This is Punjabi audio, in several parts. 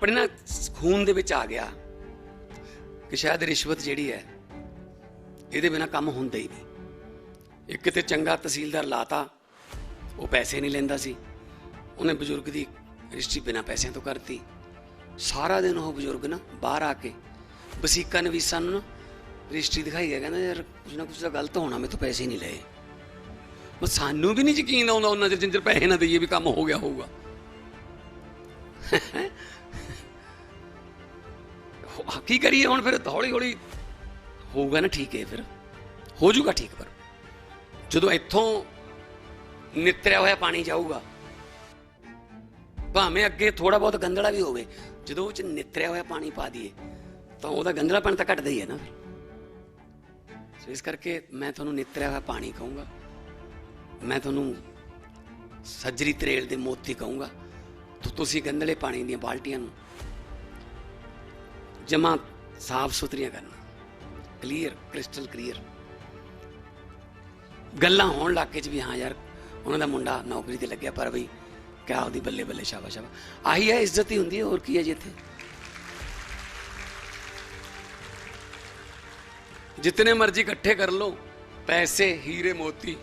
ਆਪਣੇ ਨਾ ਖੂਨ ਦੇ ਵਿੱਚ ਆ ਗਿਆ ਕਿ ਸ਼ਾਇਦ ਰਿਸ਼ਵਤ ਜਿਹੜੀ ਹੈ, ਇਹਦੇ ਬਿਨਾ ਕੰਮ ਹੁੰਦਾ ਹੀ ਨਹੀਂ। ਇੱਕ ਤੇ ਚੰਗਾ ਤਹਿਸੀਲਦਾਰ ਲਾਤਾ, ਉਹ ਪੈਸੇ ਨਹੀਂ ਲੈਂਦਾ ਸੀ। ਉਹਨੇ ਬਜ਼ੁਰਗ ਦੀ ਰਜਿਸਟਰੀ ਬਿਨਾ ਪੈਸਿਆਂ ਤੋਂ ਕਰਤੀ। ਸਾਰਾ ਦਿਨ ਉਹ ਬਜ਼ੁਰਗ ਨਾ ਬਾਹਰ ਆ ਕੇ ਵਸੀਕਾ ਨਵੀਸਾ ਨੂੰ ਨਾ ਰਜਿਸਟਰੀ ਦਿਖਾਈ ਹੈ ਕਹਿੰਦਾ ਯਾਰ ਕੁਝ ਨਾ ਕੁਝ ਤਾਂ ਗਲਤ ਹੋਣਾ, ਮੇਰੇ ਤੋਂ ਪੈਸੇ ਨਹੀਂ ਲਏ। ਮੈਂ ਸਾਨੂੰ ਵੀ ਨਹੀਂ ਯਕੀਨ ਆਉਂਦਾ ਉਹਨਾਂ ਦੇ ਜਿੰਜਰ ਪੈਸੇ ਨਾ ਦਈਏ ਵੀ ਕੰਮ ਹੋ ਗਿਆ ਹੋਊਗਾ। ਕੀ ਕਰੀਏ ਹੁਣ ਫਿਰ? ਹੌਲੀ ਹੌਲੀ ਹੋਊਗਾ ਨਾ ਠੀਕ ਹੈ ਫਿਰ। ਹੋ ਜਾਊਗਾ ਠੀਕ ਪਰ। ਜਦੋਂ ਇੱਥੋਂ ਨਿਤਰਿਆ ਹੋਇਆ ਪਾਣੀ ਜਾਊਗਾ, ਭਾਵੇਂ ਅੱਗੇ ਥੋੜਾ ਬਹੁਤ ਗੰਦਲਾ ਵੀ ਹੋਵੇ, ਜਦੋਂ ਉਹ ਚ ਨਿਤਰਿਆ ਹੋਇਆ ਪਾਣੀ ਪਾ ਦਈਏ, ਤਾਂ ਉਹਦਾ ਗੰਦਲਾ ਪਾਣੀ ਤਾਂ ਘਟਦਾ ਹੀ ਹੈ ਨਾ ਫਿਰ। ਸੋ ਇਸ ਕਰਕੇ ਮੈਂ ਤੁਹਾਨੂੰ ਨਿਤਰਿਆ ਹੋਇਆ ਪਾਣੀ ਕਹੂੰਗਾ। ਮੈਂ ਤੁਹਾਨੂੰ ਸੱਜਰੀ ਤਰੇਲ ਦੇ ਮੋਤੀ ਕਹੂੰਗਾ। ਤੁਸੀਂ ਗੰਦਲੇ ਪਾਣੀ ਦੀਆਂ ਬਾਲਟੀਆਂ ਨੂੰ ਜਮਾ ਸਾਫ ਸੁਥਰੀਆਂ ਕਰਨਾ ਕਲੀਅਰ ਕ੍ਰਿਸਟਲ ਕਲੀਅਰ ਗੱਲਾਂ ਹੋਣ ਲੱਗੇ ਚ ਵੀ ਹਾਂ ਯਾਰ ਉਹਨਾਂ ਦਾ ਮੁੰਡਾ ਨੌਕਰੀ ਤੇ ਲੱਗਿਆ ਪਰ ਬਈ ਕਿਆ ਉਹਦੀ ਬੱਲੇ ਬੱਲੇ ਸ਼ਾਬਾਸ਼ ਸ਼ਾਬਾਸ਼ ਆਹੀ ਹੈ ਇੱਜ਼ਤ ਹੀ ਹੁੰਦੀ ਹੈ ਹੋਰ ਕੀ ਹੈ ਜੀ ਇੱਥੇ जितने मर्जी इकट्ठे कर लो पैसे हीरे मोती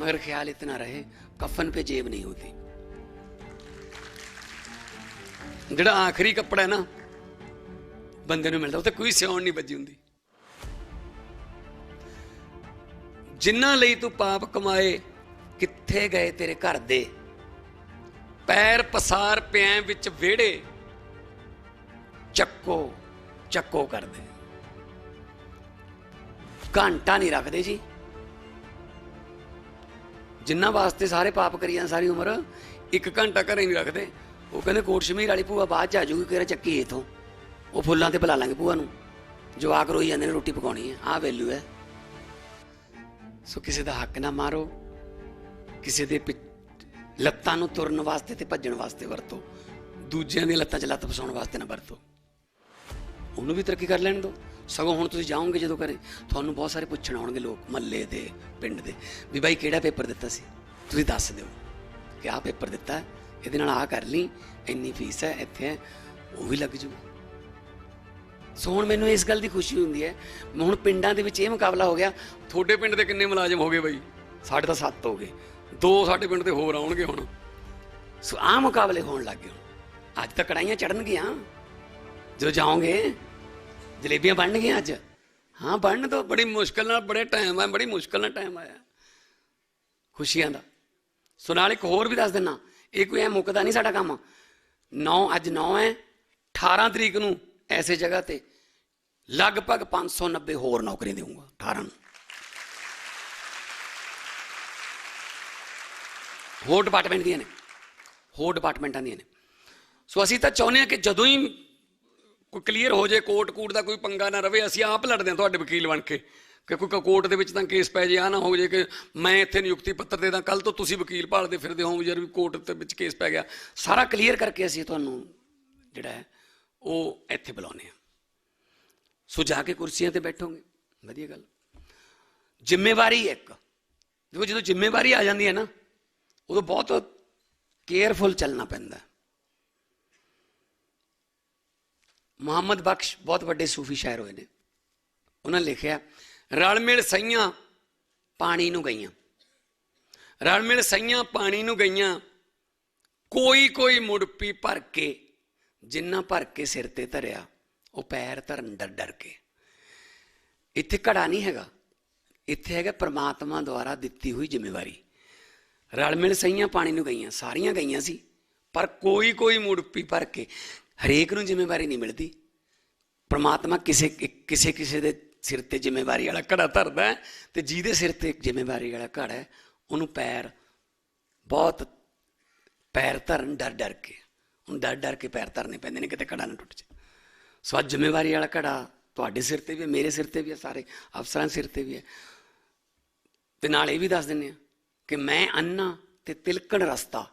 मगर ख्याल इतना रहे कफन पे जेब नहीं होती ਜਿਹੜਾ ਆਖਰੀ ਕੱਪੜਾ ਹੈ ਨਾ ਬੰਦੇ ਨੂੰ ਮਿਲਦਾ, ਉੱਥੇ ਕੋਈ ਸਿਉਣ ਨਹੀਂ ਵੱਜੀ ਹੁੰਦੀ। ਜਿਨ੍ਹਾਂ ਲਈ ਤੂੰ ਪਾਪ ਕਮਾਏ, ਕਿੱਥੇ ਗਏ ਤੇਰੇ ਘਰ ਦੇ? ਪੈਰ ਪਸਾਰ ਪਿਆਂ ਵਿੱਚ ਵਿਹੜੇ, ਚੱਕੋ ਚੱਕੋ ਕਰਦੇ। ਘੰਟਾ ਨਹੀਂ ਰੱਖਦੇ ਜੀ। ਜਿੰਨਾ ਵਾਸਤੇ ਸਾਰੇ ਪਾਪ ਕਰੀਆਂ ਸਾਰੀ ਉਮਰ, ਇੱਕ ਘੰਟਾ ਘਰੇ ਨਹੀਂ ਰੱਖਦੇ। ਉਹ ਕਹਿੰਦੇ, ਕੋਟ ਸ਼ਮੀਰ ਵਾਲੀ ਭੂਆ ਬਾਅਦ ਚ ਆ ਜੂਗੀ ਕਿਹੜਾ ਚੱਕੀ ਇਥੋਂ। ਉਹ ਫੁੱਲਾਂ ਤੇ ਬੁਲਾ ਲਾਂਗੇ ਭੂਆ ਨੂੰ। ਜਵਾਕ ਰੋਈ ਜਾਂਦੇ ਨੇ ਰੋਟੀ ਪਕਾਉਣੀ ਹੈ। ਆਹ ਵੈਲਿਊ ਹੈ। ਸੋ ਕਿਸੇ ਦਾ ਹੱਕ ਨਾ ਮਾਰੋ। ਕਿਸੇ ਦੇ ਪਿ- ਲੱਤਾਂ ਨੂੰ ਤੁਰਨ ਵਾਸਤੇ ਤੇ ਭੱਜਣ ਵਾਸਤੇ ਵਰਤੋ। ਦੂਜਿਆਂ ਦੀਆਂ ਲੱਤਾਂ 'ਚ ਲੱਤ ਫਸਾਉਣ ਵਾਸਤੇ ਨਾ ਵਰਤੋ। ਉਹਨੂੰ ਵੀ ਤਰੱਕੀ ਕਰ ਲੈਣ ਦਿਓ ਸਗੋਂ ਹੁਣ ਤੁਸੀਂ ਜਾਓਗੇ ਜਦੋਂ ਕਰੇ ਤੁਹਾਨੂੰ ਬਹੁਤ ਸਾਰੇ ਪੁੱਛਣ ਆਉਣਗੇ ਲੋਕ ਮੱਲੇ ਦੇ ਪਿੰਡ ਦੇ। ਵੀ ਬਾਈ ਕਿਹੜਾ ਪੇਪਰ ਦਿੱਤਾ ਸੀ? ਤੁਸੀਂ ਦੱਸ ਦਿਓ ਕਿ ਆਹ ਪੇਪਰ ਦਿੱਤਾ ਇਹਦੇ ਨਾਲ ਆਹ ਕਰ ਲਈ ਇੰਨੀ ਫੀਸ ਹੈ ਇੱਥੇ ਹੈ, ਉਹ ਵੀ ਲੱਗ ਜੂ। ਸੋ ਹੁਣ ਮੈਨੂੰ ਇਸ ਗੱਲ ਦੀ ਖੁਸ਼ੀ ਹੁੰਦੀ ਹੈ ਹੁਣ ਪਿੰਡਾਂ ਦੇ ਵਿੱਚ ਇਹ ਮੁਕਾਬਲਾ ਹੋ ਗਿਆ। ਤੁਹਾਡੇ ਪਿੰਡ ਦੇ ਕਿੰਨੇ ਮੁਲਾਜ਼ਮ ਹੋ ਗਏ ਬਾਈ? ਸਾਡੇ ਤਾਂ 7 ਹੋ ਗਏ। ਦੋ ਸਾਡੇ ਪਿੰਡ ਦੇ ਹੋਰ ਆਉਣਗੇ ਹੁਣ। ਸੋ ਆਹ ਮੁਕਾਬਲੇ ਹੋਣ ਲੱਗ ਗਏ ਹੁਣ। ਅੱਜ ਤਾਂ ਕੜਾਈਆਂ ਚੜਨਗੀਆਂ। ਜਦੋਂ ਜਾਓਗੇ ਜਲੇਬੀਆਂ ਬਣਨਗੀਆਂ ਅੱਜ। ਹਾਂ ਬਣਨ ਤੋਂ ਬੜੀ ਮੁਸ਼ਕਲ ਨਾਲ ਬੜੇ ਟਾਈਮ ਆ ਬੜੀ ਮੁਸ਼ਕਲ ਨਾਲ ਟਾਈਮ ਆਇਆ। ਖੁਸ਼ੀਆਂ ਦਾ। ਸੋ ਨਾਲ ਇੱਕ ਹੋਰ ਵੀ ਦੱਸ ਦਿੰਨਾ। ਇਹ ਕੋਈ ਐ ਮੁੱਕਦਾ ਨਹੀਂ ਸਾਡਾ ਕੰਮ। 9 ਅੱਜ 9 ਹੈ। 18 ਤਰੀਕ ਨੂੰ ਐਸੇ ਜਗ੍ਹਾ ਤੇ ਲਗਭਗ 590 ਹੋਰ ਨੌਕਰੀਆਂ ਦੇਵਾਂਗਾ 18 ਨੂੰ। ਹੋਰ ਡਿਪਾਰਟਮੈਂਟ ਦੀਆਂ ਨੇ, ਹੋਰ ਡਿਪਾਰਟਮੈਂਟਾਂ ਦੀਆਂ ਨੇ। ਸੋ ਅਸੀਂ ਤਾਂ ਚਾਹੁੰਦੇ ਹਾਂ ਕਿ ਜਦੋਂ ਹੀ ਕੋਈ ਕਲੀਅਰ ਹੋ ਜੇ ਕੋਰਟ ਕੂਟ ਦਾ ਕੋਈ ਪੰਗਾ ਨਾ ਰਵੇ, ਅਸੀਂ ਆਪ ਲੜਦੇ ਹਾਂ ਤੁਹਾਡੇ ਵਕੀਲ ਬਣ ਕੇ ਕਿ ਕੋਈ ਕੋਰਟ ਦੇ ਵਿੱਚ ਤਾਂ ਕੇਸ ਪੈ ਜੇ ਆ ਨਾ ਹੋ ਜੇ ਕਿ ਮੈਂ ਇੱਥੇ ਨਿਯੁਕਤੀ ਪੱਤਰ ਦੇ ਦਾਂ ਕੱਲ ਤੋਂ ਤੁਸੀਂ ਵਕੀਲ ਭਾਲਦੇ ਫਿਰਦੇ ਹੋ ਯਾਰ ਵੀ ਕੋਰਟ ਦੇ ਵਿੱਚ ਕੇਸ ਪੈ ਗਿਆ। ਸਾਰਾ ਕਲੀਅਰ ਕਰਕੇ ਅਸੀਂ ਤੁਹਾਨੂੰ ਜਿਹੜਾ ਹੈ ਉਹ ਇੱਥੇ ਬੁਲਾਉਂਦੇ ਹਾਂ ਸੋ ਜਾ ਕੇ ਕੁਰਸੀਆਂ ਤੇ ਬੈਠੋਗੇ। ਵਧੀਆ ਗੱਲ। ਜ਼ਿੰਮੇਵਾਰੀ ਇੱਕ। ਦੇਖੋ, ਜਦੋਂ ਜ਼ਿੰਮੇਵਾਰੀ ਆ ਜਾਂਦੀ ਹੈ ਨਾ, ਉਦੋਂ ਬਹੁਤ ਕੇਅਰਫੁਲ ਚੱਲਣਾ ਪੈਂਦਾ। ਮੁਹੰਮਦ ਬਖਸ਼ ਬਹੁਤ ਵੱਡੇ ਸੂਫੀ ਸ਼ਾਇਰ ਹੋਏ ਨੇ। ਉਹਨਾਂ ਲਿਖਿਆ ਰਲ ਮਿਲ ਸਈਆਂ ਪਾਣੀ ਨੂੰ ਗਈਆਂ। ਰਲ ਮਿਲ ਸਈਆਂ ਪਾਣੀ ਨੂੰ ਗਈਆਂ ਕੋਈ ਕੋਈ ਮੁੜਪੀ ਭਰ ਕੇ ਜਿੰਨਾ ਭਰ ਕੇ ਸਿਰ ਤੇ ਧਰਿਆ, ਉਹ ਪੈਰ ਧਰਨ ਡਰ ਡਰ ਕੇ। ਇੱਥੇ ਘੜਾ ਨਹੀਂ ਹੈਗਾ। ਇੱਥੇ ਹੈਗਾ ਪ੍ਰਮਾਤਮਾ ਦੁਆਰਾ ਦਿੱਤੀ ਹੋਈ ਜ਼ਿੰਮੇਵਾਰੀ। ਰਲ ਮਿਲ ਸਹੀਆਂ ਪਾਣੀ ਨੂੰ ਗਈਆਂ, ਸਾਰੀਆਂ ਗਈਆਂ ਸੀ, ਪਰ ਕੋਈ ਕੋਈ ਮੁੜਪੀ ਭਰ ਕੇ ਹਰੇਕ ਨੂੰ ਜ਼ਿੰਮੇਵਾਰੀ ਨਹੀਂ ਮਿਲਦੀ। ਪ੍ਰਮਾਤਮਾ ਕਿਸੇ ਕਿਸੇ ਕਿਸੇ ਦੇ ਸਿਰ ਤੇ ਜ਼ਿੰਮੇਵਾਰੀ ਵਾਲਾ ਘੜਾ ਧਰਦਾ ਹੈ ਤੇ ਜਿਹਦੇ ਸਿਰ ਤੇ ਜ਼ਿੰਮੇਵਾਰੀ ਵਾਲਾ ਘੜਾ ਹੈ, ਉਹਨੂੰ ਪੈਰ ਬਹੁਤ ਪੈਰ ਧਰਨ ਡਰ ਡਰ ਕੇ। ਹੁਣ ਡਰ ਡਰ ਕੇ ਪੈਰ ਧਰਨੇ ਪੈਂਦੇ ਨੇ, ਕਿਤੇ ਘੜਾ ਨਾ ਟੁੱਟ ਜਾਏ। ਸੋ ਅੱਜ ਜ਼ਿੰਮੇਵਾਰੀ ਵਾਲਾ ਘੜਾ ਤੁਹਾਡੇ ਸਿਰ ਤੇ ਵੀ ਹੈ, ਮੇਰੇ ਸਿਰ ਤੇ ਵੀ ਹੈ, ਸਾਰੇ ਅਫਸਰਾਂ ਸਿਰ ਤੇ ਵੀ ਹੈ। ਤੇ ਨਾਲ ਇਹ ਵੀ ਦੱਸ ਦਿੰਨੇ ਆ ਕਿ ਮੈਂ ਅੰਨਾ ਤੇ ਤਿਲਕਣ ਰਸਤਾ।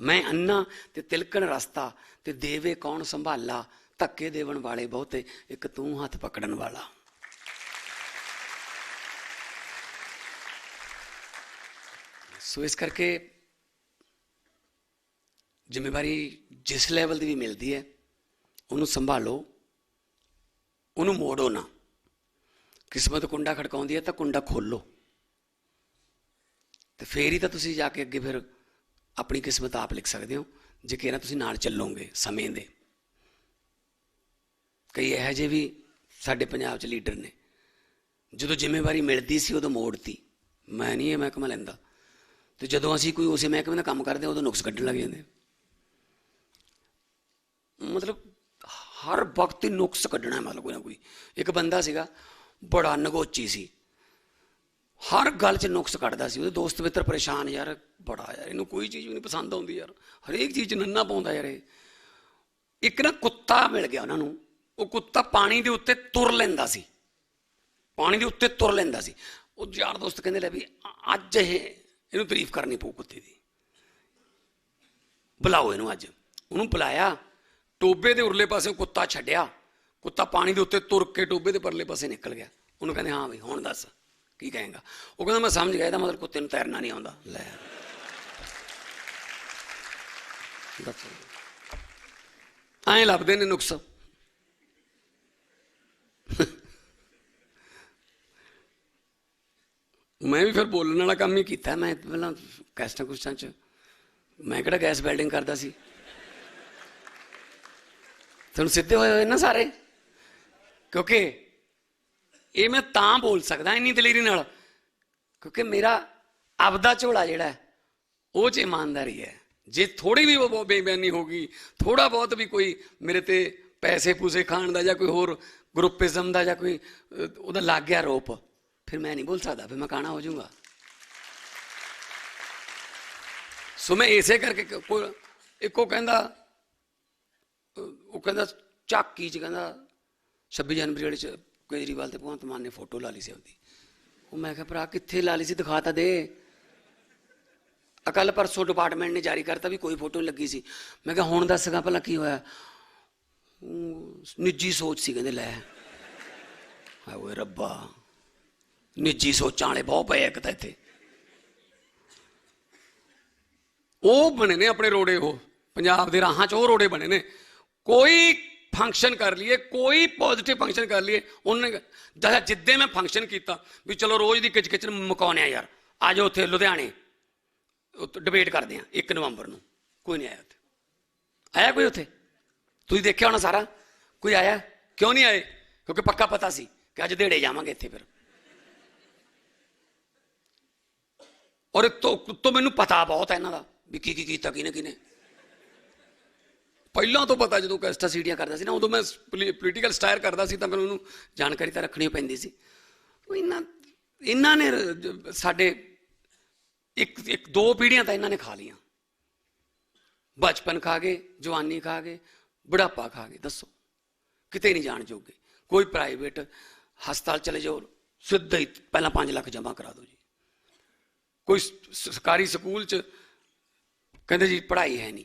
ਮੈਂ ਅੰਨਾ ਤੇ ਤਿਲਕਣ ਰਸਤਾ ਤੇ ਦੇਵੇ ਕੌਣ ਸੰਭਾਲਾ, ਧੱਕੇ ਦੇਵਣ ਵਾਲੇ ਬਹੁਤੇ, ਇੱਕ ਤੂੰ ਹੱਥ ਪਕੜਨ ਵਾਲਾ। ਸੋ ਇਸ ਕਰਕੇ ਜ਼ਿੰਮੇਵਾਰੀ ਜਿਸ ਲੈਵਲ ਦੀ ਵੀ ਮਿਲਦੀ ਹੈ, ਉਹਨੂੰ ਸੰਭਾਲੋ, ਉਹਨੂੰ ਮੋੜੋ ਨਾ। ਕਿਸਮਤ ਕੁੰਡਾ ਖੜਕਾਉਂਦੀ ਹੈ ਤਾਂ ਕੁੰਡਾ ਖੋਲੋ ਤੇ ਫੇਰ ਹੀ ਤਾਂ ਤੁਸੀਂ ਜਾ ਕੇ ਅੱਗੇ ਫਿਰ ਆਪਣੀ ਕਿਸਮਤ ਆਪ ਲਿਖ ਸਕਦੇ ਹੋ, ਜੇ ਕਿਹੜਾ ਤੁਸੀਂ ਨਾਲ ਚੱਲੋਗੇ ਸਮੇਂ ਦੇ। ਕਈ ਇਹੋ ਜਿਹੇ ਵੀ ਸਾਡੇ ਪੰਜਾਬ 'ਚ ਲੀਡਰ ਨੇ। ਜਦੋਂ ਜ਼ਿੰਮੇਵਾਰੀ ਮਿਲਦੀ ਸੀ, ਉਦੋਂ ਮੋੜਤੀ। ਮੈਂ ਨਹੀਂ ਇਹ ਮਹਿਕਮਾ ਲੈਂਦਾ। ਤੇ ਜਦੋਂ ਅਸੀਂ ਕੋਈ ਉਸੇ ਮਹਿਕਮੇ ਦਾ ਕੰਮ ਕਰਦੇ ਉਦੋਂ ਨੁਕਸ ਕੱਢਣ ਲੱਗ ਜਾਂਦੇ ਮਤਲਬ ਹਰ ਵਕਤ ਨੁਕਸ ਕੱਢਣਾ ਮਤਲਬ ਕੋਈ ਨਾ ਕੋਈ। ਇੱਕ ਬੰਦਾ ਸੀਗਾ, ਬੜਾ ਨਗੋਚੀ ਸੀ। ਹਰ ਗੱਲ 'ਚ ਨੁਕਸ ਕੱਢਦਾ ਸੀ, ਉਹਦੇ ਦੋਸਤ ਮਿੱਤਰ ਪਰੇਸ਼ਾਨ, ਯਾਰ ਬੜਾ ਯਾਰ, ਇਹਨੂੰ ਕੋਈ ਚੀਜ਼ ਵੀ ਨਹੀਂ ਪਸੰਦ ਆਉਂਦੀ ਯਾਰ। ਹਰੇਕ ਚੀਜ਼ 'ਚ ਨੰਨਾ ਪਾਉਂਦਾ ਯਾਰ ਇਹ। ਇੱਕ ਨਾ ਕੁੱਤਾ ਮਿਲ ਗਿਆ ਉਹਨਾਂ ਨੂੰ, ਉਹ ਕੁੱਤਾ ਪਾਣੀ ਦੇ ਉੱਤੇ ਤੁਰ ਲੈਂਦਾ ਸੀ। ਪਾਣੀ ਦੇ ਉੱਤੇ ਤੁਰ ਲੈਂਦਾ ਸੀ। ਉਹ ਯਾਰ ਦੋਸਤ ਕਹਿੰਦੇ ਲੈ ਵੀ ਅੱਜ ਇਹ, ਇਹਨੂੰ ਤਾਰੀਫ ਕਰਨੀ ਪਊ ਕੁੱਤੇ ਦੀ। ਬੁਲਾਓ ਇਹਨੂੰ ਅੱਜ। ਉਹਨੂੰ ਬੁਲਾਇਆ। ਟੋਬੇ ਦੇ ਉਰਲੇ ਪਾਸੇ ਉਹ ਕੁੱਤਾ ਛੱਡਿਆ। ਕੁੱਤਾ ਪਾਣੀ ਦੇ ਉੱਤੇ ਤੁਰ ਕੇ ਟੋਬੇ ਦੇ ਪਰਲੇ ਪਾਸੇ ਨਿਕਲ ਗਿਆ। ਉਹਨੂੰ ਕਹਿੰਦੇ, ਹਾਂ ਬਈ, ਹੁਣ ਦੱਸ, ਕੀ ਕਹੇਗਾ? ਉਹ ਕਹਿੰਦਾ, ਮੈਂ ਸਮਝ ਗਿਆ, ਇਹਦਾ ਮਤਲਬ ਕੁੱਤੇ ਨੂੰ ਤੈਰਨਾ ਨਹੀਂ ਆਉਂਦਾ। ਲੈ। ਦੱਸੋ। ਐਂ ਲੱਭਦੇ ਨੇ ਨੁਕਸ। ਮੈਂ ਵੀ ਫਿਰ ਬੋਲਣ ਵਾਲਾ ਕੰਮ ਹੀ ਕੀਤਾ। ਮੈਂ ਪਹਿਲਾਂ ਕੈਸਟਾਂ ਕੁਸਟਾਂ ਚ, ਮੈਂ ਕਿਹੜਾ ਗੈਸ ਵੈਲਡਿੰਗ ਕਰਦਾ ਸੀ? ਤੁਹਾਨੂੰ ਸਿੱਧੇ ਹੋਏ ਹੋਏ ਨਾ ਸਾਰੇ? ਕਿਉਂਕਿ ਇਹ ਮੈਂ ਤਾਂ ਬੋਲ ਸਕਦਾ ਇੰਨੀ ਦਲੇਰੀ ਨਾਲ। ਕਿਉਂਕਿ ਮੇਰਾ ਆਪਦਾ ਝੋਲਾ ਜਿਹੜਾ ਹੈ, ਉਹ ਚ ਇਮਾਨਦਾਰੀ ਹੈ। ਜੇ ਥੋੜੀ ਵੀ ਉਹ ਬੇਈਮਾਨੀ ਹੋਗੀ ਥੋੜਾ ਬਹੁਤ ਵੀ ਕੋਈ ਮੇਰੇ ਤੇ ਪੈਸੇ ਪੂਸੇ ਖਾਣ ਦਾ ਜਾਂ ਕੋਈ ਹੋਰ ਗਰੁੱਪਿਜ਼ਮ ਦਾ ਜਾਂ ਕੋਈ ਉਹਦਾ ਲੱਗ ਗਿਆ ਰੋਪ ਫਿਰ ਮੈਂ ਨਹੀਂ ਬੋਲ ਸਕਦਾ, ਫਿਰ ਮੈਂ ਕਾਣਾ ਹੋ ਜਾਊਂਗਾ। ਸੋ ਮੈਂ ਇਸੇ ਕਰਕੇ ਇੱਕੋ ਕਹਿੰਦਾ ਉਹ ਕਹਿੰਦਾ ਝਾਕੀ ਚ ਕਹਿੰਦਾ 26 ਜਨਵਰੀ ਵਾਲੇ ਚ ਕੇਜਰੀਵਾਲ ਤੇ ਭਗਵੰਤ ਮਾਨ ਨੇ ਫੋਟੋ ਲਾ ਲਈ ਸੀ ਉਹਦੀ। ਉਹ ਮੈਂ ਕਿਹਾ, ਭਰਾ ਕਿੱਥੇ ਲਾ ਲਈ ਸੀ, ਦਿਖਾ ਤਾਂ ਦੇ। ਅਕਲ ਪਰਸੋਂ ਡਿਪਾਰਟਮੈਂਟ ਨੇ ਜਾਰੀ ਕਰਤਾ ਵੀ ਕੋਈ ਫੋਟੋ ਲੱਗੀ ਸੀ। ਮੈਂ ਕਿਹਾ, ਹੁਣ ਦੱਸਗਾ ਭਲਾ ਕੀ ਹੋਇਆ? ਨਿੱਜੀ ਸੋਚ ਸੀ ਕਹਿੰਦੇ, ਲੈ। ਹਾਏ ਓਏ ਰੱਬਾ। ਨਿੱਜੀ ਸੋਚਾਂ ਵਾਲੇ ਬਹੁਤ ਪਏ ਇੱਕ ਤਾਂ ਇੱਥੇ। ਉਹ ਬਣੇ ਨੇ ਆਪਣੇ ਰੋੜੇ ਉਹ, ਪੰਜਾਬ ਦੇ ਰਾਹਾਂ 'ਚ ਉਹ ਰੋੜੇ ਬਣੇ ਨੇ। ਕੋਈ ਫੰਕਸ਼ਨ ਕਰ ਲਈਏ, ਕੋਈ ਪੋਜ਼ਿਟਿਵ ਫੰਕਸ਼ਨ ਕਰ ਲਈਏ, ਉਹਨੇ ਜਿਹੜਾ ਜਿੱਦੇ ਮੈਂ ਫੰਕਸ਼ਨ ਕੀਤਾ, ਵੀ ਚਲੋ ਰੋਜ਼ ਦੀ ਕਿਚ ਕਿਚ ਮੁਕਾਉਣੇ ਆ ਯਾਰ, ਆ ਉੱਥੇ ਲੁਧਿਆਣੇ ਡਿਬੇਟ ਕਰਦੇ ਆ 1 ਨਵੰਬਰ ਨੂੰ, ਕੋਈ ਨਹੀਂ ਆਇਆ ਉੱਥੇ। ਆਇਆ ਕੋਈ ਉੱਥੇ? ਤੁਸੀਂ ਦੇਖਿਆ ਹੋਣਾ ਸਾਰਾ? ਕੋਈ ਆਇਆ? ਕਿਉਂ ਨਹੀਂ ਆਏ? ਕਿਉਂਕਿ ਪੱਕਾ ਪਤਾ ਸੀ ਕਿ ਅੱਜ ਦੇੜੇ ਜਾਵਾਂਗੇ ਇੱਥੇ ਫਿਰ। ਔਰ ਇੱਕ ਤੋਂ ਤੋਂ ਮੈਨੂੰ ਪਤਾ ਬਹੁਤ ਹੈ ਇਹਨਾਂ ਦਾ, ਵੀ ਕੀ ਕੀ ਕੀਤਾ ਕਿਨੇ ਕਿਨੇ ਪਹਿਲਾਂ ਤੋਂ ਪਤਾ ਜਦੋਂ ਕੈਸਟਾ ਸੀਡੀਆਂ ਕਰਦਾ ਸੀ ਨਾ, ਉਦੋਂ ਮੈਂ ਪੋਲੀਟੀਕਲ ਸਟਾਇਰ ਕਰਦਾ ਸੀ ਤਾਂ ਮੈਨੂੰ ਉਹਨੂੰ ਜਾਣਕਾਰੀ ਤਾਂ ਰੱਖਣੀ ਪੈਂਦੀ ਸੀ। ਇਹਨਾਂ ਇਹਨਾਂ ਨੇ ਸਾਡੇ ਇੱਕ ਇੱਕ ਦੋ ਪੀੜ੍ਹੀਆਂ ਤਾਂ ਇਹਨਾਂ ਨੇ ਖਾ ਲੀਆਂ ਬਚਪਨ ਖਾ ਗਏ, ਜਵਾਨੀ ਖਾ ਗਏ, ਬੁਢਾਪਾ ਖਾ ਗਏ, ਦੱਸੋ। ਕਿਤੇ ਨਹੀਂ ਜਾਣ ਜੋਗੇ। ਕੋਈ ਪ੍ਰਾਈਵੇਟ ਹਸਪਤਾਲ ਚਲੇ ਜਾਓ, ਸਿੱਧਾ ਹੀ ਪਹਿਲਾਂ 5 ਲੱਖ ਜਮ੍ਹਾਂ ਕਰਾ ਦਿਓ ਜੀ। ਕੋਈ ਸਰਕਾਰੀ ਸਕੂਲ ਚ ਕਹਿੰਦੇ ਜੀ ਪੜ੍ਹਾਈ ਹੈ ਨਹੀਂ।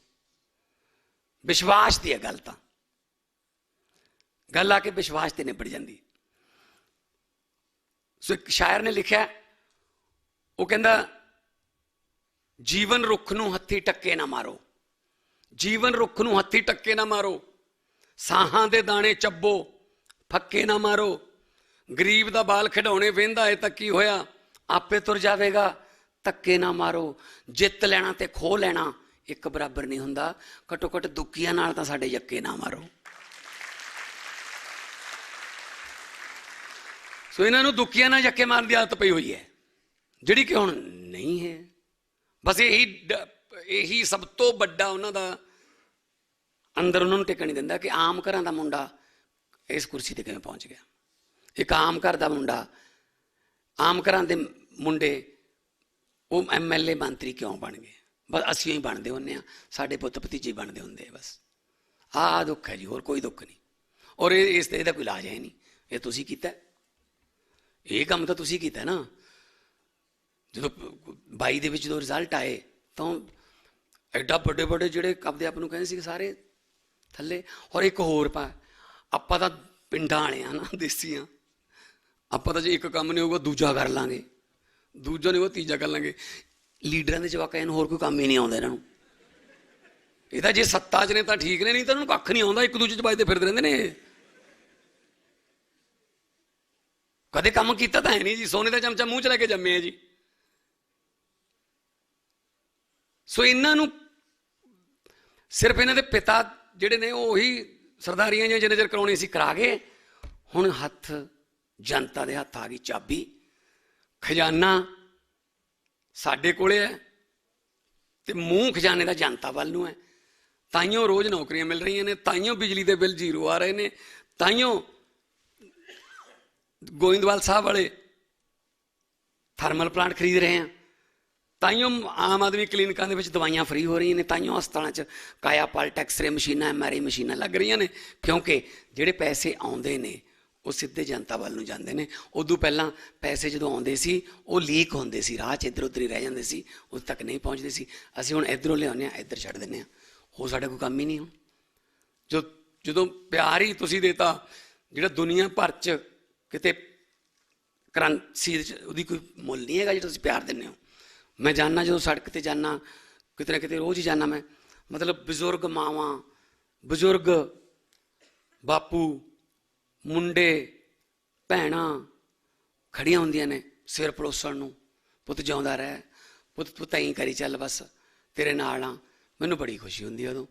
ਵਿਸ਼ਵਾਸ ਦੀ ਹੈ ਗੱਲ ਤਾਂ। ਗੱਲ ਆ ਕੇ ਵਿਸ਼ਵਾਸ ਤੇ ਨਿਬੜ ਜਾਂਦੀ। ਸੋ ਇੱਕ ਸ਼ਾਇਰ ਨੇ ਲਿਖਿਆ, ਉਹ ਕਹਿੰਦਾ, ਜੀਵਨ ਰੁੱਖ ਨੂੰ ਹੱਥੀ ਟੱਕੇ ਨਾ ਮਾਰੋ। ਜੀਵਨ ਰੁੱਖ ਨੂੰ ਹੱਥੀ ਟੱਕੇ ਨਾ ਮਾਰੋ। ਸਾਹਾਂ ਦੇ ਦਾਣੇ ਚੱਬੋ, ਫੱਕੇ ਨਾ ਮਾਰੋ। ਗਰੀਬ ਦਾ ਬਾਲ ਖਿਡਾਉਣੇ ਵੇਂਦਾ ਏ ਤਾਂ ਕੀ ਹੋਇਆ? ਆਪੇ ਤੁਰ ਜਾਵੇਗਾ, ਧੱਕੇ ਨਾ ਮਾਰੋ। ਜਿੱਤ ਲੈਣਾ ਤੇ ਖੋ ਲੈਣਾ। ਇੱਕ ਬਰਾਬਰ ਨਹੀਂ ਹੁੰਦਾ। ਘਟੋ ਘਟ ਦੁੱਕੀਆਂ ਨਾਲ ਤਾਂ ਸਾਡੇ ਯੱਕੇ ਨਾ ਮਾਰੋ। ਸੋ ਇਹਨਾਂ ਨੂੰ ਦੁੱਕੀਆਂ ਨਾਲ ਯੱਕੇ ਮਾਰਨ ਦੀ ਆਦਤ ਪਈ ਹੋਈ ਹੈ। ਜਿਹੜੀ ਕਿ ਹੁਣ ਨਹੀਂ ਹੈ। ਬਸ ਇਹੀ ਇਹੀ ਸਭ ਤੋਂ ਵੱਡਾ ਉਹਨਾਂ ਦਾ ਅੰਦਰ ਉਹਨਾਂ ਨੂੰ ਟਿਕਣ ਨਹੀਂ ਦਿੰਦਾ ਕਿ ਆਮ ਘਰਾਂ ਦਾ ਮੁੰਡਾ ਇਸ ਕੁਰਸੀ ਤੇ ਕਿਵੇਂ ਪਹੁੰਚ ਗਿਆ। ਇੱਕ ਆਮ ਘਰ ਦਾ ਮੁੰਡਾ, ਆਮ ਘਰਾਂ ਦੇ ਮੁੰਡੇ, ਉਹ ਐਮਐਲਏ ਮੰਤਰੀ ਕਿਉਂ ਬਣ ਗਏ? ਬਸ ਅਸੀਂ ਹੀ ਬਣਦੇ ਹੁੰਨੇ ਆ ਸਾਡੇ ਪੁੱਤ ਭਤੀਜੇ ਬਣਦੇ ਹੁੰਦੇ ਆ ਬਸ। ਆਹ ਦੁੱਖ ਹੈ ਜੀ, ਹੋਰ ਕੋਈ ਦੁੱਖ ਨਹੀਂ। ਔਰ ਇਹ ਇਸ ਤੇ ਇਹਦਾ ਕੋਈ ਇਲਾਜ ਹੈ ਨਹੀਂ। ਇਹ ਤੁਸੀਂ ਕੀਤਾ ਇਹ ਕੰਮ ਤਾਂ ਤੁਸੀਂ ਕੀਤਾ ਨਾ। ਜਦੋਂ 22 ਦੇ ਵਿੱਚ ਜਦੋਂ ਰਿਜ਼ਲਟ ਆਏ, ਤਾਂ ਐਡਾ ਵੱਡੇ ਵੱਡੇ ਜਿਹੜੇ ਆਪਦੇ ਆਪ ਨੂੰ ਕਹਿੰਦੇ ਸੀ ਸਾਰੇ ਥੱਲੇ। ਔਰ ਇੱਕ ਹੋਰ ਪਾ ਆਪਾਂ ਤਾਂ ਪਿੰਡਾਂ ਵਾਲੇ ਆ ਨਾ ਦੇਸੀਆਂ ਆਪਾਂ ਤਾਂ ਜੇ ਇੱਕ ਕੰਮ ਨਹੀਂ ਹੋਊਗਾ, ਦੂਜਾ ਕਰ ਲਾਂਗੇ। ਦੂਜਾ ਨਹੀਂ ਹੋਊਗਾ, ਤੀਜਾ ਕਰ ਲਾਂਗੇ। ਲੀਡਰਾਂ ਦੇ ਜਵਾਕਾਂ ਨੂੰ ਹੋਰ ਕੋਈ ਕੰਮ ਹੀ ਨਹੀਂ ਆਉਂਦਾ ਇਹਨਾਂ ਨੂੰ। ਇਹ ਤਾਂ ਜੇ ਸੱਤਾ 'ਚ ਨੇ ਤਾਂ ਠੀਕ ਨੇ, ਨਹੀਂ ਤਾਂ ਉਹਨਾਂ ਨੂੰ ਕੱਖ ਨਹੀਂ ਆਉਂਦਾ, ਇੱਕ ਦੂਜੇ 'ਚ ਵੱਜਦੇ ਫਿਰਦੇ ਰਹਿੰਦੇ ਨੇ ਕਦੇ ਕੰਮ ਕੀਤਾ ਤਾਂ ਹੈ ਨਹੀਂ ਜੀ, ਸੋਨੇ ਦਾ ਚਮਚਾ ਮੂੰਹ 'ਚ ਲੈ ਕੇ ਜੰਮੇ ਆ ਜੀ। ਸੋ ਇਹਨਾਂ ਨੂੰ ਸਿਰਫ ਇਹਨਾਂ ਦੇ ਪਿਤਾ ਜਿਹੜੇ ਨੇ, ਉਹੀ ਸਰਦਾਰੀਆਂ ਜਿਹੀਆਂ ਜਿੰਨੇ ਚਿਰ ਕਰਾਉਣੀ ਸੀ ਕਰਾ ਗਏ ਹੁਣ ਹੱਥ ਜਨਤਾ ਦੇ ਹੱਥ ਆ ਗਈ ਚਾਬੀ। ਖਜ਼ਾਨਾ ਸਾਡੇ ਕੋਲੇ ਹੈ ਤੇ ਮੂੰਹ ਖਜ਼ਾਨੇ ਦਾ ਜਨਤਾ ਵੱਲ ਨੂੰ ਹੈ। ਤਾਈਓ ਰੋਜ਼ ਨੌਕਰੀਆਂ ਮਿਲ ਰਹੀਆਂ ਨੇ, ਤਾਈਓ ਬਿਜਲੀ ਦੇ ਬਿੱਲ ਜ਼ੀਰੋ ਆ ਰਹੇ ਨੇ, ਤਾਈਓ ਗੋਇੰਦਵਾਲ ਸਾਹਿਬ ਵਾਲੇ ਥਰਮਲ ਪਲਾਂਟ ਖਰੀਦ ਰਹੇ ਆ, ਤਾਈਓ ਆਮ ਆਦਮੀ ਕਲੀਨਿਕਾਂ ਦੇ ਵਿੱਚ ਦਵਾਈਆਂ ਫ੍ਰੀ ਹੋ ਰਹੀਆਂ ਨੇ, ਤਾਈਓ ਹਸਪਤਾਲਾਂ 'ਚ ਕਾਇਆ, ਪਲਟ, ਐਕਸਰੇ ਮਸ਼ੀਨਾਂ ਐਮਆਰਆਈ ਮਸ਼ੀਨਾਂ ਲੱਗ ਰਹੀਆਂ ਨੇ, ਕਿਉਂਕਿ ਜਿਹੜੇ ਪੈਸੇ ਆਉਂਦੇ ਨੇ ਉਹ ਸਿੱਧੇ ਜਨਤਾ ਵੱਲ ਨੂੰ ਜਾਂਦੇ ਨੇ। ਉਦੋਂ ਪਹਿਲਾਂ ਪੈਸੇ ਜਦੋਂ ਆਉਂਦੇ ਸੀ, ਉਹ ਲੀਕ ਹੁੰਦੇ ਸੀ, ਰਾਹ 'ਚ ਇੱਧਰ ਉੱਧਰ ਹੀ ਰਹਿ ਜਾਂਦੇ ਸੀ, ਉਦੋਂ ਤੱਕ ਨਹੀਂ ਪਹੁੰਚਦੇ ਸੀ। ਅਸੀਂ ਹੁਣ ਇੱਧਰੋਂ ਲਿਆਉਂਦੇ ਆ ਇੱਧਰ ਛੱਡ ਦਿੰਦੇ ਆ ਉਹ ਸਾਡਾ ਕੋਈ ਕੰਮ ਹੀ ਨਹੀਂ ਹੁਣ। ਜੋ, ਜਦੋਂ ਪਿਆਰ ਹੀ ਤੁਸੀਂ ਦੇਤਾ, ਜਿਹੜਾ ਦੁਨੀਆ ਭਰ 'ਚ ਕਿਤੇ ਕਰੰਸੀ ਉਹਦੀ ਕੋਈ ਮੁੱਲ ਨਹੀਂ ਹੈਗਾ ਜਿਹੜਾ ਤੁਸੀਂ ਪਿਆਰ ਦਿੰਦੇ ਹੋ। ਮੈਂ ਜਾਣਨਾ ਜਦੋਂ ਸੜਕ ਤੇ ਜਾਣਾ ਕਿਤੇ ਨਾ ਕਿਤੇ ਰੋਜ਼ ਹੀ ਜਾਣਾ ਮੈਂ। ਮਤਲਬ ਬਜ਼ੁਰਗ ਮਾਵਾਂ, ਬਜ਼ੁਰਗ ਬਾਪੂ ਮੁੰਡੇ, ਭੈਣਾਂ ਖੜੀਆਂ ਹੁੰਦੀਆਂ ਨੇ ਸਿਰ ਪੜੋਸਣ ਨੂੰ। ਪੁੱਤ ਜਿਉਂਦਾ ਰਹਿ। ਪੁੱਤ ਤੂੰ ਤਾਂ ਹੀ ਕਰੀ ਚੱਲ ਬਸ, ਤੇਰੇ ਨਾਲ ਆ। ਮੈਨੂੰ ਬੜੀ ਖੁਸ਼ੀ ਹੁੰਦੀ ਉਦੋਂ।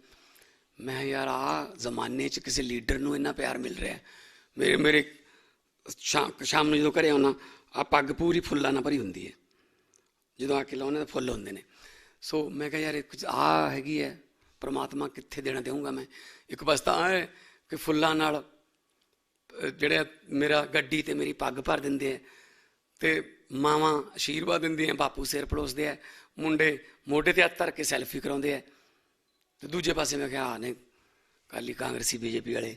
ਮੈਂ ਯਾਰ ਆ ਜ਼ਮਾਨੇ 'ਚ ਕਿਸੇ ਲੀਡਰ ਨੂੰ ਇੰਨਾ ਪਿਆਰ ਮਿਲ ਰਿਹਾ ਮੇਰੇ ਮੇਰੇ ਸ਼ਾਮ ਸ਼ਾਮ ਨੂੰ ਜਦੋਂ ਘਰੇ ਆਉਣਾ ਆ ਪੱਗ ਪੂਰੀ ਫੁੱਲਾਂ ਨਾਲ ਭਰੀ ਹੁੰਦੀ ਹੈ। ਜਦੋਂ ਆ ਕੇ ਲਾਉਣੇ ਤਾਂ ਫੁੱਲ ਹੁੰਦੇ ਨੇ। ਸੋ ਮੈਂ ਕਿਹਾ, ਯਾਰ ਇਹ ਕੁਝ ਆ ਹੈਗੀ ਹੈ, ਪ੍ਰਮਾਤਮਾ ਕਿੱਥੇ ਦੇਣਾ ਦੇਊਂਗਾ ਮੈਂ? ਇੱਕ ਬਸ ਤਾਂ ਆਹ ਕਿ ਫੁੱਲਾਂ ਨਾਲ ਜਿਹੜਾ ਮੇਰਾ ਗੱਡੀ ਤੇ ਮੇਰੀ ਪੱਗ ਭਰ ਦਿੰਦੇ ਆ ਤੇ ਮਾਵਾਂ ਆਸ਼ੀਰਵਾਦ ਦਿੰਦੀਆਂ ਬਾਪੂ ਸਿਰ ਪੜੋਸਦੇ ਆ, ਮੁੰਡੇ ਮੋਢੇ ਤੇ ਹੱਥ ਧਰ ਕੇ ਸੈਲਫੀ ਕਰਾਉਂਦੇ ਆ। ਤੇ ਦੂਜੇ ਪਾਸੇ ਮੈਂ ਕਿਹਾ ਆ ਨੇ ਕਾਲੀ ਕਾਂਗਰਸੀ, ਬੀਜੇਪੀ ਵਾਲੇ,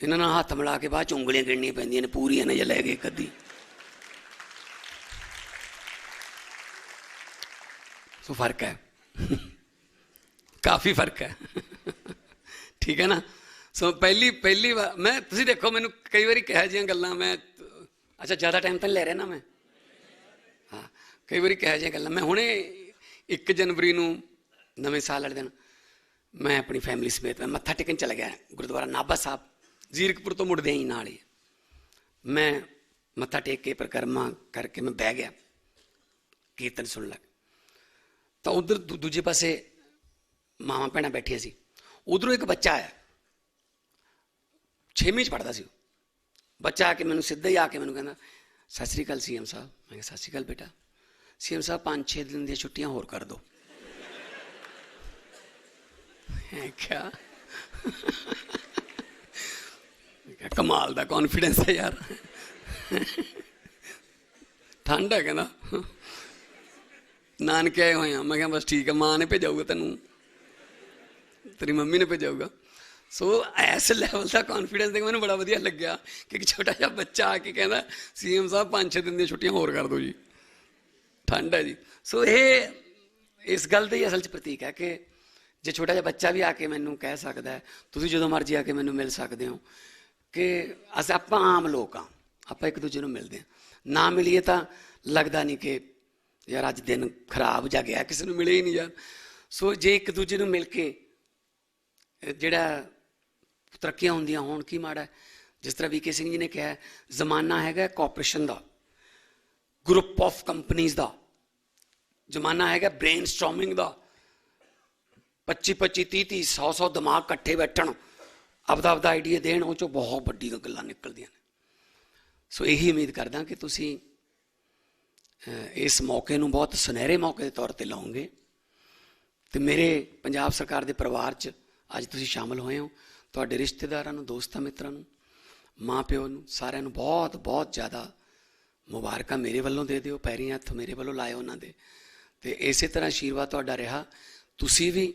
ਇਹਨਾਂ ਨਾਲ ਹੱਥ ਮਿਲਾ ਕੇ ਬਾਅਦ ਚ ਉਂਗਲੀਆਂ ਗਿਣਨੀਆਂ ਪੈਂਦੀਆਂ ਨੇ, ਪੂਰੀਆਂ ਨੇ ਜੇ ਲੈ ਗਏ ਕਦੀ ਸੋ ਫ਼ਰਕ ਹੈ। ਕਾਫੀ ਫ਼ਰਕ ਹੈ। ਠੀਕ ਹੈ ਨਾ? ਸੋ ਪਹਿਲੀ ਪਹਿਲੀ ਵਾਰ ਮੈਂ, ਤੁਸੀਂ ਦੇਖੋ, ਮੈਨੂੰ ਕਈ ਵਾਰੀ ਕਿਹਾ ਜੀਆਂ ਗੱਲਾਂ, ਮੈਂ, ਅੱਛਾ, ਜ਼ਿਆਦਾ ਟਾਈਮ ਤਾਂ ਨਹੀਂ ਲੈ ਰਿਹਾ ਨਾ ਮੈਂ। ਹਾਂ, ਕਈ ਵਾਰੀ ਕਿਹਾ ਜੀਆਂ ਗੱਲਾਂ, ਮੈਂ ਹੁਣੇ 1 ਜਨਵਰੀ ਨੂੰ ਨਵੇਂ ਸਾਲ ਵਾਲੇ ਦਿਨ ਮੈਂ ਆਪਣੀ ਫੈਮਿਲੀ ਸਮੇਤ ਮੈਂ ਮੱਥਾ ਟੇਕਣ ਚਲਾ ਗਿਆ, ਗੁਰਦੁਆਰਾ ਨਾਭਾ ਸਾਹਿਬ, ਜ਼ੀਰਕਪੁਰ ਤੋਂ ਮੁੜਦੇ ਹੀ ਨਾਲ ਹੀ। ਮੈਂ ਮੱਥਾ ਟੇਕ ਕੇ ਪ੍ਰਕਰਮਾ ਕਰਕੇ ਮੈਂ ਬਹਿ ਗਿਆ, ਕੀਰਤਨ ਸੁਣ ਲੱਗ। ਤਾਂ ਉਧਰ ਦੂਜੇ ਪਾਸੇ ਮਾਵਾਂ ਭੈਣਾਂ ਬੈਠੀਆਂ ਸੀ। ਉਧਰੋਂ ਇੱਕ ਬੱਚਾ ਆਇਆ। ਛੇਵੀਂ ਚ ਪੜਦਾ ਸੀ ਉਹ। ਬੱਚਾ ਆ ਕੇ ਮੈਨੂੰ ਸਿੱਧਾ ਹੀ ਆ ਕੇ ਮੈਨੂੰ ਕਹਿੰਦਾ, ਸਤਿ ਸ੍ਰੀ ਅਕਾਲ ਸੀਐਮ ਸਾਹਿਬ। ਮੈਂ ਕਿਹਾ, ਸਤਿ ਸ੍ਰੀ ਅਕਾਲ ਬੇਟਾ। ਸੀਐਮ ਸਾਹਿਬ 5-6 ਦਿਨ ਦੀਆਂ ਛੁੱਟੀਆਂ ਹੋਰ ਕਰ ਦਿਓ ਹੈ ਕਿਆ ਕਮਾਲ ਦਾ ਕੌਨਫੀਡੈਂਸ ਹੈ ਯਾਰ। ਠੰਡ ਹੈ ਕਹਿੰਦਾ। ਨਾਨਕੇ ਆਏ ਹੋਏ ਆ। ਮੈਂ ਕਿਹਾ, ਬਸ ਠੀਕ ਹੈ, ਮਾਂ ਨੇ ਭੇਜਾਊਗਾ ਤੈਨੂੰ। ਤੇਰੀ ਮੰਮੀ ਨੇ ਭੇਜਾਊਗਾ ਸੋ ਐਸ ਲੈਵਲ ਦਾ ਕੌਨਫੀਡੈਂਸ ਦੇਖ, ਮੈਨੂੰ ਬੜਾ ਵਧੀਆ ਲੱਗਿਆ ਕਿ ਇੱਕ ਛੋਟਾ ਜਿਹਾ ਬੱਚਾ ਆ ਕੇ ਕਹਿੰਦਾ, ਸੀਐਮ ਸਾਹਿਬ 5-6 ਦਿਨ ਦੀਆਂ ਛੁੱਟੀਆਂ ਹੋਰ ਕਰ ਦਿਓ ਜੀ। ਠੰਡ ਹੈ ਜੀ। ਸੋ ਇਹ, ਇਸ ਗੱਲ ਦਾ ਹੀ ਅਸਲ 'ਚ ਪ੍ਰਤੀਕ ਹੈ ਕਿ ਜੇ ਛੋਟਾ ਜਿਹਾ ਬੱਚਾ ਵੀ ਆ ਕੇ ਮੈਨੂੰ ਕਹਿ ਸਕਦਾ ਹੈ, ਤੁਸੀਂ ਜਦੋਂ ਮਰਜ਼ੀ ਆ ਕੇ ਮੈਨੂੰ ਮਿਲ ਸਕਦੇ ਹੋ ਕਿ ਅਸੀਂ, ਆਪਾਂ ਆਮ ਲੋਕ ਆ ਆਪਾਂ ਇੱਕ ਦੂਜੇ ਨੂੰ ਮਿਲਦੇ ਹਾਂ। ਨਾ ਮਿਲੀਏ ਤਾਂ ਲੱਗਦਾ ਨਹੀਂ ਕਿ ਯਾਰ ਅੱਜ ਦਿਨ ਖਰਾਬ ਜਾ ਗਿਆ, ਕਿਸੇ ਨੂੰ ਮਿਲੇ ਹੀ ਨਹੀਂ ਯਾਰ। ਸੋ ਜੇ ਇੱਕ ਦੂਜੇ ਨੂੰ ਮਿਲ ਕੇ ਜਿਹੜਾ ਤਰੱਕੀਆਂ ਹੁੰਦੀਆਂ ਹੋਣ, ਕੀ ਮਾੜਾ ਜਿਸ ਤਰ੍ਹਾਂ ਵੀਕੇ ਸਿੰਘ ਜੀ ਨੇ ਕਿਹਾ ਜ਼ਮਾਨਾ ਹੈਗਾ ਕੋਆਪਰੇਸ਼ਨ ਦਾ ਗਰੁੱਪ ਆਫ ਕੰਪਨੀਆਂ ਦਾ, ਜ਼ਮਾਨਾ ਹੈਗਾ ਬ੍ਰੇਨਸਟਾਰਮਿੰਗ ਦਾ। 25 25 30 30 100 100 ਦਿਮਾਗ ਇਕੱਠੇ ਬੈਠਣ, ਆਪਦਾ ਆਪਦਾ ਆਈਡੀਆ ਦੇਣ, ਉਹ ਚੋਂ ਬਹੁਤ ਵੱਡੀ ਗੱਲਾਂ ਨਿਕਲਦੀਆਂ ਨੇ। ਸੋ ਇਹੀ ਉਮੀਦ ਕਰਦਾ ਕਿ ਤੁਸੀਂ ਇਸ ਮੌਕੇ ਨੂੰ ਬਹੁਤ ਸੁਨਹਿਰੇ ਮੌਕੇ ਦੇ ਤੌਰ ਤੇ ਲਾਉਂਗੇ ਤੇ ਮੇਰੇ ਪੰਜਾਬ ਸਰਕਾਰ ਦੇ ਪਰਿਵਾਰ 'ਚ ਅੱਜ ਤੁਸੀਂ ਸ਼ਾਮਲ ਹੋਏ ਹੋ। ਤੁਹਾਡੇ ਰਿਸ਼ਤੇਦਾਰਾਂ ਨੂੰ, ਦੋਸਤਾਂ ਮਿੱਤਰਾਂ ਨੂੰ ਮਾਂ ਪਿਓ ਨੂੰ, ਸਾਰਿਆਂ ਨੂੰ ਬਹੁਤ ਬਹੁਤ ਜ਼ਿਆਦਾ ਮੁਬਾਰਕਾਂ ਮੇਰੇ ਵੱਲੋਂ ਦੇ ਦਿਓ, ਪੈਰੀਂ ਹੱਥ ਮੇਰੇ ਵੱਲੋਂ ਲਾਏ ਉਹਨਾਂ ਦੇ। ਤੇ ਇਸੇ ਤਰ੍ਹਾਂ ਆਸ਼ੀਰਵਾਦ ਤੁਹਾਡਾ ਰਿਹਾ। ਤੁਸੀਂ ਵੀ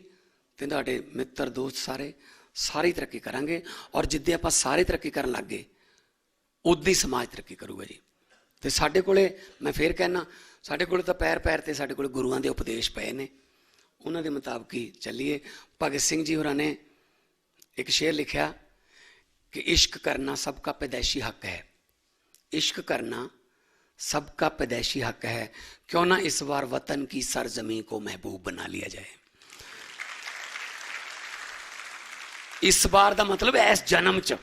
ਤੇ ਤੁਹਾਡੇ ਮਿੱਤਰ, ਦੋਸਤ ਸਾਰੇ, ਸਾਰੀ ਤਰੱਕੀ ਕਰਾਂਗੇ। ਔਰ ਜਿੱਦੇ ਆਪਾਂ ਸਾਰੇ ਤਰੱਕੀ ਕਰਨ ਲੱਗ ਗਏ, ਉਦੋਂ ਹੀ ਸਮਾਜ ਤਰੱਕੀ ਕਰੂਗਾ ਜੀ। ਤੇ ਸਾਡੇ ਕੋਲੇ, ਮੈਂ ਫੇਰ ਕਹਿਣਾ ਸਾਡੇ ਕੋਲੇ ਤਾਂ ਪੈਰ ਪੈਰ ਤੇ ਸਾਡੇ ਕੋਲੇ ਗੁਰੂਆਂ ਦੇ ਉਪਦੇਸ਼ ਪਏ ਨੇ। ਉਹਨਾਂ ਦੇ ਮੁਤਾਬਕ ਹੀ ਚੱਲੀਏ। ਭਗਤ ਸਿੰਘ ਜੀ ਹੋਰਾਂ ਨੇ ਇੱਕ ਸ਼ੇਰ ਲਿਖਿਆ ਕਿ ਇਸ਼ਕ ਕਰਨਾ ਸਭ ਦਾ ਪੈਦਾਇਸ਼ੀ ਹੱਕ ਹੈ। ਇਸ਼ਕ ਕਰਨਾ ਸਭ ਦਾ ਪੈਦਾਇਸ਼ੀ ਹੱਕ ਹੈ। ਕਿਉਂ ਨਾ ਇਸ ਵਾਰ ਵਤਨ ਕੀ ਸਰਜ਼ਮੀ ਕੋ ਮਹਿਬੂਬ ਬਣਾ ਲਿਆ ਜਾਏ। ਇਸ ਵਾਰ ਦਾ ਮਤਲਬ ਐਸ ਜਨਮ ਚ।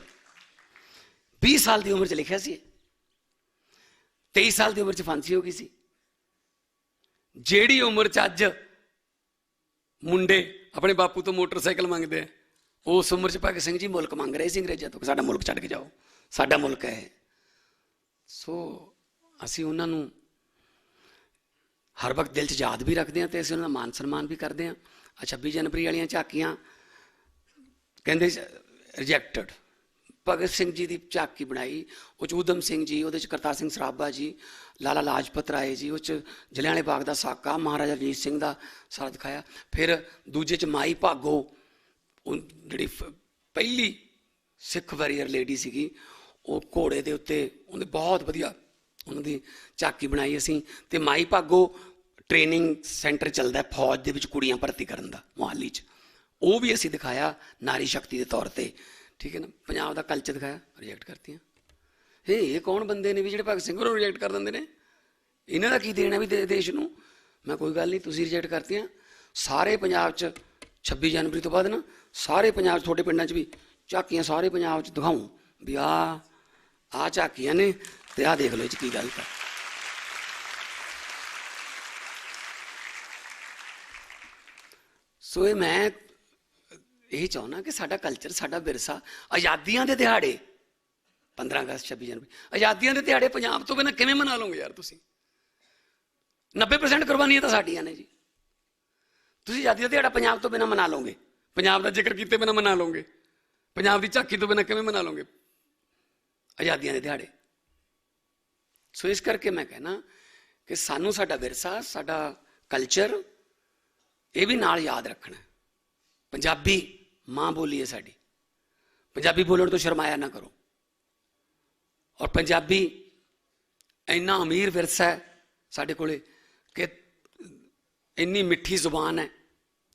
20 ਸਾਲ ਦੀ ਉਮਰ ਚ ਲਿਖਿਆ ਸੀ। 23 ਸਾਲ ਦੀ ਉਮਰ ਚ ਫਾਂਸੀ ਹੋ ਗਈ ਸੀ। ਜਿਹੜੀ ਉਮਰ ਚ ਅੱਜ ਮੁੰਡੇ ਆਪਣੇ ਬਾਪੂ ਤੋਂ ਮੋਟਰਸਾਈਕਲ ਮੰਗਦੇ ਆ ਉਸ ਉਮਰ ਚ ਭਗਤ ਸਿੰਘ ਜੀ ਮੁਲਕ ਮੰਗ ਰਹੇ ਸੀ ਅੰਗਰੇਜ਼ਾਂ ਤੋਂ ਕਿ ਸਾਡਾ ਮੁਲਕ ਛੱਡ ਕੇ ਜਾਓ, ਸਾਡਾ ਮੁਲਕ ਹੈ। ਇਹ। ਸੋ ਅਸੀਂ ਉਹਨਾਂ ਨੂੰ ਹਰ ਵਕਤ ਦਿਲ 'ਚ ਯਾਦ ਵੀ ਰੱਖਦੇ ਹਾਂ ਤੇ ਅਸੀਂ ਉਹਨਾਂ ਦਾ ਮਾਨ ਸਨਮਾਨ ਵੀ ਕਰਦੇ ਹਾਂ। ਆ 26 ਜਨਵਰੀ ਵਾਲੀਆਂ ਝਾਕੀਆਂ ਕਹਿੰਦੇ ਰਿਜੈਕਟਡ ਭਗਤ ਸਿੰਘ ਜੀ ਦੀ ਝਾਕੀ ਬਣਾਈ, ਉਹ 'ਚ ਊਧਮ ਸਿੰਘ ਜੀ, ਉਹਦੇ ਚ ਕਰਤਾਰ ਸਿੰਘ ਸਰਾਭਾ ਜੀ, ਲਾਲਾ ਲਾਜਪਤ ਰਾਏ ਜੀ, ਉਹ ਚ ਜਲਿਆਂਵਾਲੇ ਬਾਗ ਦਾ ਸਾਕਾ, ਮਹਾਰਾਜਾ ਰਣਜੀਤ ਸਿੰਘ ਦਾ ਸਾਰਾ ਦਿਖਾਇਆ। ਫਿਰ ਦੂਜੇ ਚ ਮਾਈ ਭਾਗੋ ਉਹ ਜਿਹੜੀ ਫ- ਪਹਿਲੀ ਸਿੱਖ ਵੈਰੀਅਰ ਲੇਡੀ ਸੀਗੀ, ਉਹ ਘੋੜੇ ਦੇ ਉੱਤੇ ਉਹਨੇ ਬਹੁਤ ਵਧੀਆ ਉਹਨਾਂ ਦੀ ਝਾਕੀ ਬਣਾਈ ਅਸੀਂ ਤੇ ਮਾਈ ਭਾਗੋ ਟ੍ਰੇਨਿੰਗ ਸੈਂਟਰ ਚੱਲਦਾ ਫੌਜ ਦੇ ਵਿੱਚ ਕੁੜੀਆਂ ਭਰਤੀ ਕਰਨ ਦਾ ਮੁਹਾਲੀ 'ਚ। ਉਹ ਵੀ ਅਸੀਂ ਦਿਖਾਇਆ ਨਾਰੀ ਸ਼ਕਤੀ ਦੇ ਤੌਰ ਤੇ। ਠੀਕ ਹੈ ਨਾ? ਪੰਜਾਬ ਦਾ ਕਲਚਰ ਦਿਖਾਇਆ ਰਿਜੈਕਟ ਕਰਤੀਆਂ। ਹੇ, ਇਹ ਕੌਣ ਬੰਦੇ ਨੇ ਵੀ ਜਿਹੜੇ ਭਗਤ ਸਿੰਘ ਨੂੰ ਰਿਜੈਕਟ ਕਰ ਦਿੰਦੇ ਨੇ? ਇਹਨਾਂ ਦਾ ਕੀ ਦੇਣਾ ਵੀ ਦੇ- ਦੇਸ਼ ਨੂੰ? ਮੈਂ ਕੋਈ ਗੱਲ ਨਹੀਂ, ਤੁਸੀਂ ਰਿਜੈਕਟ ਕਰਤੀਆਂ। ਸਾਰੇ ਪੰਜਾਬ 'ਚ 26 ਜਨਵਰੀ ਤੋਂ ਬਾਅਦ ਨਾ ਸਾਰੇ ਪੰਜਾਬ 'ਚ ਤੁਹਾਡੇ ਪਿੰਡਾਂ 'ਚ ਵੀ ਝਾਕੀਆਂ ਸਾਰੇ ਪੰਜਾਬ 'ਚ ਦਿਖਾਉਂ ਵੀ ਆ ਆ ਝਾਕੀਆਂ ਨੇ ਤੇ ਆ ਦੇਖ ਲਓ ਇਹ 'ਚ ਕੀ ਗੱਲ ਹੈ। ਸੋ ਇਹ ਮੈਂ ਇਹ ਚਾਹੁੰਦਾ ਕਿ ਸਾਡਾ ਕਲਚਰ ਸਾਡਾ ਵਿਰਸਾ ਆਜ਼ਾਦੀਆਂ ਦੇ ਦਿਹਾੜੇ 15 ਅਗਸਤ 26 ਜਨਵਰੀ, ਆਜ਼ਾਦੀਆਂ ਦੇ ਦਿਹਾੜੇ ਪੰਜਾਬ ਤੋਂ ਬਿਨਾਂ ਕਿਵੇਂ ਮਨਾ ਲਓਗੇ ਯਾਰ ਤੁਸੀਂ? 90% ਕੁਰਬਾਨੀਆਂ ਤਾਂ ਸਾਡੀਆਂ ਨੇ ਜੀ। ਤੁਸੀਂ ਆਜ਼ਾਦੀ ਦਾ ਦਿਹਾੜਾ ਪੰਜਾਬ ਤੋਂ ਬਿਨਾਂ ਮਨਾ ਲਓਗੇ। ਪੰਜਾਬ ਦਾ ਜ਼ਿਕਰ ਕੀਤੇ ਬਿਨਾਂ ਮਨਾ ਲਓਗੇ। ਪੰਜਾਬ ਦੀ ਝਾਕੀ ਤੋਂ ਬਿਨਾਂ ਕਿਵੇਂ ਮਨਾ ਲਓਗੇ? ਆਜ਼ਾਦੀਆਂ ਦੇ ਦਿਹਾੜੇ। ਸੋ ਇਸ ਕਰਕੇ ਮੈਂ ਕਹਿਣਾ ਕਿ ਸਾਨੂੰ ਸਾਡਾ ਵਿਰਸਾ, ਸਾਡਾ ਕਲਚਰ ਇਹ ਵੀ ਨਾਲ ਯਾਦ ਰੱਖਣਾ। ਪੰਜਾਬੀ ਮਾਂ ਬੋਲੀ ਹੈ ਸਾਡੀ। ਪੰਜਾਬੀ ਬੋਲਣ ਤੋਂ ਸ਼ਰਮਾਇਆ ਨਾ ਕਰੋ। ਔਰ ਪੰਜਾਬੀ ਇੰਨਾ ਅਮੀਰ ਵਿਰਸਾ ਹੈ ਸਾਡੇ ਕੋਲੇ ਇੰਨੀ ਮਿੱਠੀ ਜ਼ੁਬਾਨ ਹੈ।